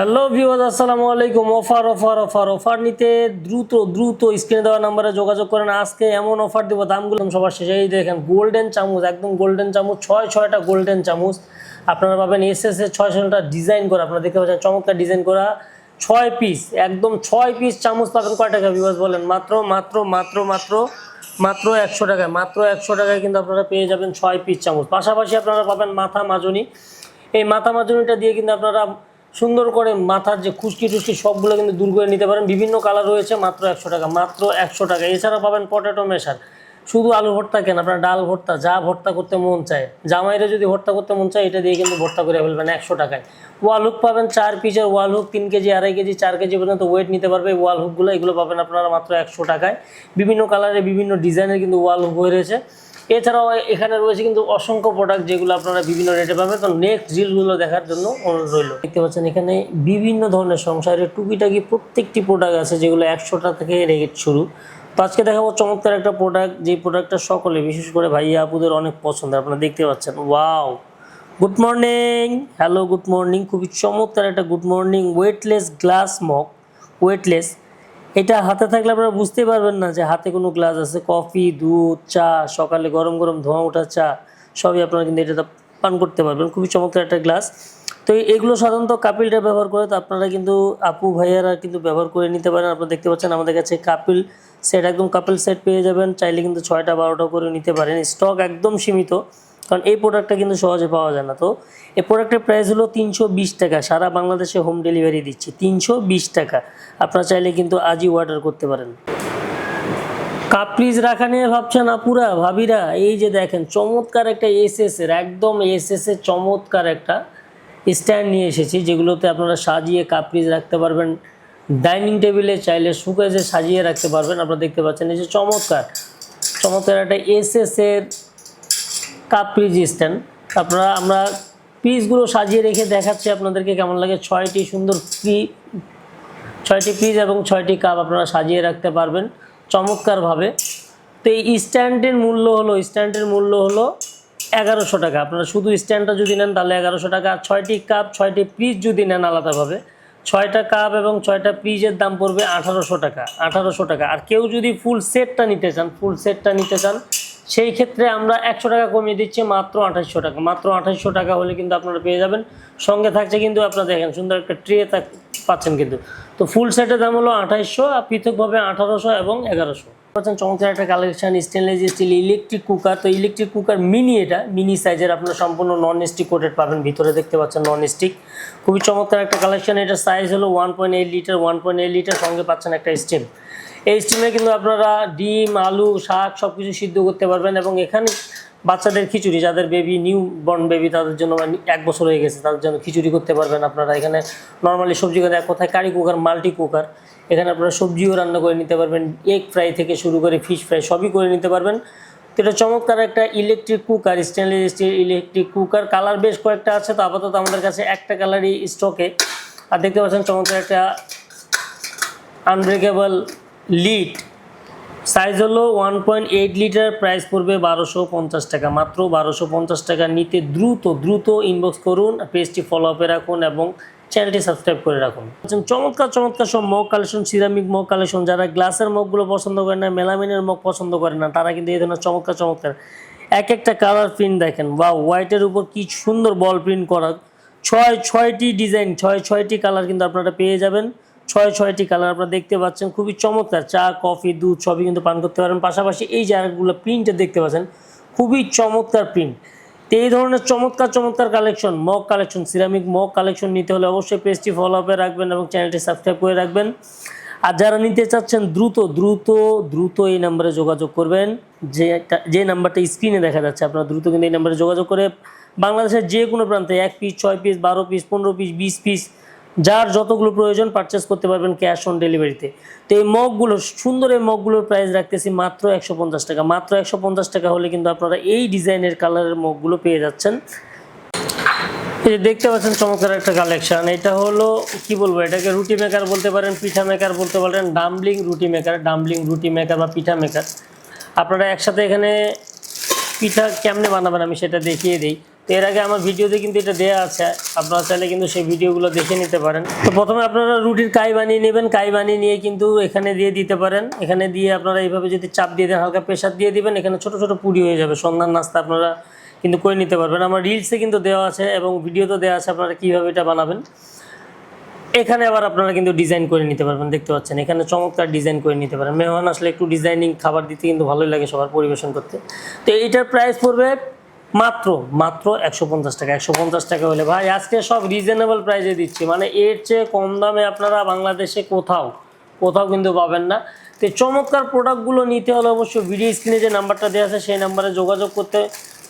Hello viewers আসসালামু আলাইকুম offer offer offer offer নিতে দ্রুত দ্রুত স্ক্রিনে দেওয়া নাম্বারে যোগাযোগ করেন। আজকে এমন অফার দেবো, দামগুলো সবার শেষে এই দেখেন গোল্ডেন চামচ, একদম গোল্ডেন চামচ, ছয়, ছয়টা গোল্ডেন চামচ। আপনারা পাবেন এস এস এর ছয়, ছয়টা ডিজাইন করা। আপনারা দেখতে পাচ্ছেন, চমৎকার ডিজাইন করা। ছয় পিস একদম ছয় পিস চামচ পাবেন। কয় টাকা ভিউয়ার্স বলেন? মাত্র মাত্র মাত্র মাত্র মাত্র একশো টাকায়, মাত্র একশো টাকায় কিন্তু আপনারা পেয়ে যাবেন ছয় পিস চামচ। পাশাপাশি আপনারা পাবেন মাথা মাজনি। এই মাথা মাজনিটা দিয়ে কিন্তু আপনারা সুন্দর করে মাথার যে খুশকি টুসকি সবগুলো কিন্তু দূর করে নিতে পারেন। বিভিন্ন কালার রয়েছে, মাত্র একশো টাকা, মাত্র একশো টাকা। এছাড়া পাবেন পটেটো মেশার শুধু আলু ভর্তা কেন? আপনার ডাল ভর্তা, যা ভর্তা করতে মন চায়। জামাইরে যদি ভর্তা করতে মন চায়, এটা দিয়ে কিন্তু ভর্তা করে ফেলবেন একশো টাকায়। ওয়াল হুক পাবেন চার পিসের ওয়াল হুক, তিন কেজি, আড়াই কেজি, চার কেজি পর্যন্ত ওয়েট নিতে পারবে। ওয়াল হুকগুলো, এগুলো পাবেন আপনারা মাত্র একশো টাকায়। বিভিন্ন কালারে বিভিন্ন ডিজাইনের কিন্তু ওয়াল হুক হয়ে রয়েছে। এছাড়াও এখানে রয়েছে কিন্তু অসংখ্য প্রোডাক্ট যেগুলো আপনারা বিভিন্ন রেটে পাবেন। তো নেক্সট রিলগুলো দেখার জন্য অনুরোধ রইল। দেখতে পাচ্ছেন এখানে বিভিন্ন ধরনের সংসারের টুকিটাকি প্রত্যেকটি প্রোডাক্ট আছে যেগুলো একশোটা থেকে রেট শুরু। তো আজকে দেখাবো চমৎকার একটা প্রোডাক্ট যে প্রোডাক্টটা সকলে, বিশেষ করে ভাইয়া, আপুদের অনেক পছন্দ আপনারা দেখতে পাচ্ছেন wow good morning hello good morning খুবই চমৎকার একটা good morning weightless glass mug weightless এটা হাতে থাকলে আপনারা বুঝতে পারবেন না যে হাতে কোনো গ্লাস আছে, কফি, দুধ, চা, সকালে গরম গরম ধোঁয়া ওঠা চা, সবই আপনারা কিন্তু এটা পান করতে পারবেন। খুবই চমৎকার একটা গ্লাস। তো এগুলো সাধারণত কাপিলটা ব্যবহার করে, তো আপনারা কিন্তু আপু ভাইয়ারা কিন্তু ব্যবহার করে নিতে পারেন। আপনারা দেখতে পাচ্ছেন আমাদের কাছে কাপিল সেট, একদম কাপিল সেট পেয়ে যাবেন। চাইলে কিন্তু ছয়টা, বারোটা করে নিতে পারেন। স্টক একদম সীমিত। কারণ এই প্রোডাক্টটা কিন্তু সহজে পাওয়া যায় না। তো এই প্রোডাক্টের প্রাইস হলো তিনশো বিশ টাকা। সারা বাংলাদেশে হোম ডেলিভারি দিচ্ছি। তিনশো বিশ টাকা। আপনারা চাইলে কিন্তু আজই অর্ডার করতে পারেন। কাপ প্লিজ রাখা নিয়ে ভাবছেন আপুরা, ভাবিরা, এই যে দেখেন, চমৎকার একটা এসএস এর, একদম এসএস এর চমৎকার একটা স্ট্যান্ড নিয়ে এসেছি, যেগুলোতে আপনারা সাজিয়ে কাপ প্লিজ রাখতে পারবেন। ডাইনিং টেবিলে চাইলে শুকেজে সাজিয়ে রাখতে পারবেন। আপনারা দেখতে পাচ্ছেন, এই যে চমৎকার চমৎকার একটা এসএস এর কাপ পিস স্ট্যান্ড আপনারা, আমরা পিসগুলো সাজিয়ে রেখে দেখাচ্ছি আপনাদেরকে কেমন লাগে। ছয়টি সুন্দর পি ছয়টি পিস এবং ছয়টি কাপ আপনারা সাজিয়ে রাখতে পারবেন চমৎকারভাবে। তো এই স্ট্যান্ডের মূল্য হলো, স্ট্যান্ডের মূল্য হলো এগারোশো টাকা। আপনারা শুধু স্ট্যান্ডটা যদি নেন, তাহলে এগারোশো টাকা। আর ছয়টি কাপ, ছয়টি পিস যদি নেন আলাদাভাবে, ছয়টা কাপ এবং ছয়টা পিসের দাম পড়বে আঠারোশো টাকা আঠারোশো টাকা। আর কেউ যদি ফুল সেটটা নিতে চান, ফুল সেটটা নিতে চান সেই ক্ষেত্রে আমরা একশো টাকা কমিয়ে দিচ্ছি, মাত্র আঠাশশো টাকা। মাত্র আঠাশশো টাকা হলে কিন্তু আপনারা পেয়ে যাবেন। সঙ্গে থাকছে কিন্তু আপনারা দেখেন, সুন্দর একটা ট্রে পাচ্ছেন কিন্তু। তো ফুল সেটের দাম হলো আঠাইশশো আর পৃথকভাবে আঠারোশো এবং এগারোশো। পাচ্ছেন চমৎকার একটা collection stainless steel electric cooker তো ইলেকট্রিক কুকার মিনি এটা মিনি সাইজের আপনারা সম্পূর্ণ নন স্টিক কোটেড পাবেন। ভিতরে দেখতে পাচ্ছেন নন স্টিক খুবই চমৎকার একটা কালেকশন এটা সাইজ হলো one point eight litre one point eight litre সঙ্গে পাচ্ছেন একটা স্টিম এই স্টিমে কিন্তু আপনারা ডিম, আলু, শাক সব কিছু সিদ্ধ করতে পারবেন এবং এখানে বাচ্চাদের খিচুড়ি, যাদের বেবি নিউ বর্ন বেবি তাদের জন্য মানে এক বছর হয়ে গেছে, তাদের জন্য খিচুড়ি করতে পারবেন আপনারা। এখানে নর্মালি সবজি করে এক কথায় কারি কুকার মাল্টি কুকার এখানে আপনারা সবজিও রান্না করে নিতে পারবেন এগ ফ্রাই থেকে শুরু করে ফিশ ফ্রাই সবই করে নিতে পারবেন। তো এটা চমৎকার একটা electric cooker stainless steel electric cooker colour বেশ কয়েকটা আছে, তো আপাতত আমাদের কাছে একটা কালারই স্টকে আর দেখতে পাচ্ছেন চমৎকার একটা আনব্রেকেবল লিড সাইজ হলো one point eight litre price পড়বে বারোশো পঞ্চাশ টাকা। মাত্র বারোশো পঞ্চাশ টাকা। নিতে দ্রুত দ্রুত ইনবক্স করুন পেজটি ফলো আপে রাখুন এবং চ্যানেলটি সাবস্ক্রাইব করে রাখুন। চমৎকার চমৎকার সব mug collection ceramic mug collection যারা গ্লাসের মগগুলো পছন্দ করে না, মেলামিনের মগ পছন্দ করে না, তারা কিন্তু এই ধরনের চমৎকার চমৎকার। এক একটা কালার প্রিন্ট দেখেন। বা হোয়াইটের উপর কি সুন্দর বল প্রিন্ট করা। ছয়, ছয়টি ডিজাইন ছয়, ছয়টি কালার কিন্তু আপনারা পেয়ে যাবেন। ছয়, ছয়টি কালার আপনারা দেখতে পাচ্ছেন। খুবই চমৎকার। চা, কফি, দুধ সবই কিন্তু পান করতে পারেন। পাশাপাশি এই জায়গাগুলো প্রিন্টে দেখতে পাচ্ছেন। খুবই চমৎকার প্রিন্ট তো এই ধরনের চমৎকার চমৎকার collection mug collection ceramic mug collection নিতে হলে অবশ্যই পেজটি ফলো আপে রাখবেন এবং চ্যানেলটি সাবস্ক্রাইব করে রাখবেন। আর যারা নিতে চাচ্ছেন, দ্রুত দ্রুত দ্রুত এই নাম্বারে যোগাযোগ করবেন। যে যে নাম্বারটা স্ক্রিনে দেখা যাচ্ছে, আপনারা দ্রুত কিন্তু এই নাম্বারে যোগাযোগ করে বাংলাদেশের যে কোনো প্রান্তে এক পিস ছয় পিস বারো পিস পনেরো পিস বিশ পিস যার যতগুলো প্রয়োজন পারচেস করতে পারবেন ক্যাশ অন ডেলিভারিতে তো। এই মগগুলো, সুন্দর এই মগগুলোর প্রাইস রাখতেছি মাত্র একশো পঞ্চাশ টাকা। মাত্র একশো পঞ্চাশ টাকা হলে কিন্তু আপনারা এই ডিজাইনের কালারের মগগুলো পেয়ে যাচ্ছেন। এই দেখতে পাচ্ছেন চমৎকার একটা কালেকশন এটা হলো, কি বলব, এটাকে রুটি মেকার বলতে পারেন, পিঠা মেকার বলতে পারেন ডাম্বলিং রুটি মেকার ডাম্বলিং রুটি মেকার বা পিঠা মেকার আপনারা একসাথে এখানে পিঠা কেমনে বানাবেন আমি সেটা দেখিয়ে দিই। এর আগে আমার ভিডিওতে কিন্তু এটা দেওয়া আছে। আপনারা চাইলে কিন্তু সেই ভিডিওগুলো দেখে নিতে পারেন। তো প্রথমে আপনারা রুটির কাই বানিয়ে নেবেন। কাই বানিয়ে নিয়ে কিন্তু এখানে দিয়ে দিতে পারেন। এখানে দিয়ে আপনারা এইভাবে যদি চাপ দিয়ে দেন, হালকা প্রেশার দিয়ে দিবেন, এখানে ছোট ছোট পুরি হয়ে যাবে। সন্ধ্যার নাস্তা আপনারা কিন্তু করে নিতে পারবেন। আমার রিলসে কিন্তু দেওয়া আছে এবং ভিডিওতে দেওয়া আছে, আপনারা কীভাবে এটা বানাবেন। এখানে আবার আপনারা কিন্তু ডিজাইন করে নিতে পারবেন, দেখতে পাচ্ছেন। এখানে চমৎকার ডিজাইন করে নিতে পারেন। মেহমান আসলে একটু ডিজাইনিং খাবার দিতে কিন্তু ভালোই লাগে সবার পরিবেশন করতে। তো এইটার প্রাইস পড়বে মাত্র মাত্র একশো পঞ্চাশ টাকা। একশো পঞ্চাশ টাকা হলে ভাই, আজকে সব রিজনেবল প্রাইসে দিচ্ছি। মানে এর চেয়ে কম দামে আপনারা বাংলাদেশে কোথাও কোথাও কিন্তু পাবেন না। তো চমৎকার প্রোডাক্টগুলো নিতে হলে অবশ্যই ভিডিও স্ক্রিনে যে নাম্বারটা দেওয়া আছে, সেই নাম্বারে যোগাযোগ করতে,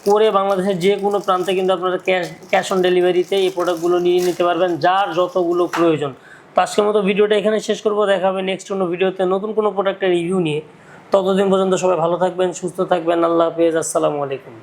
করে বাংলাদেশের যে কোনো প্রান্তে কিন্তু আপনারা ক্যাশ ক্যাশ অন ডেলিভারিতে এই প্রোডাক্টগুলো নিয়ে নিতে পারবেন, যার যতগুলো প্রয়োজন। তো আজকের মতো ভিডিওটা এখানে শেষ করব। দেখা হবে নেক্সট কোনো ভিডিওতে নতুন কোনো প্রোডাক্টের রিভিউ নিয়ে। ততদিন পর্যন্ত সবাই ভালো থাকবেন, সুস্থ থাকবেন। আল্লাহ হাফেজ। আসসালামু আলাইকুম।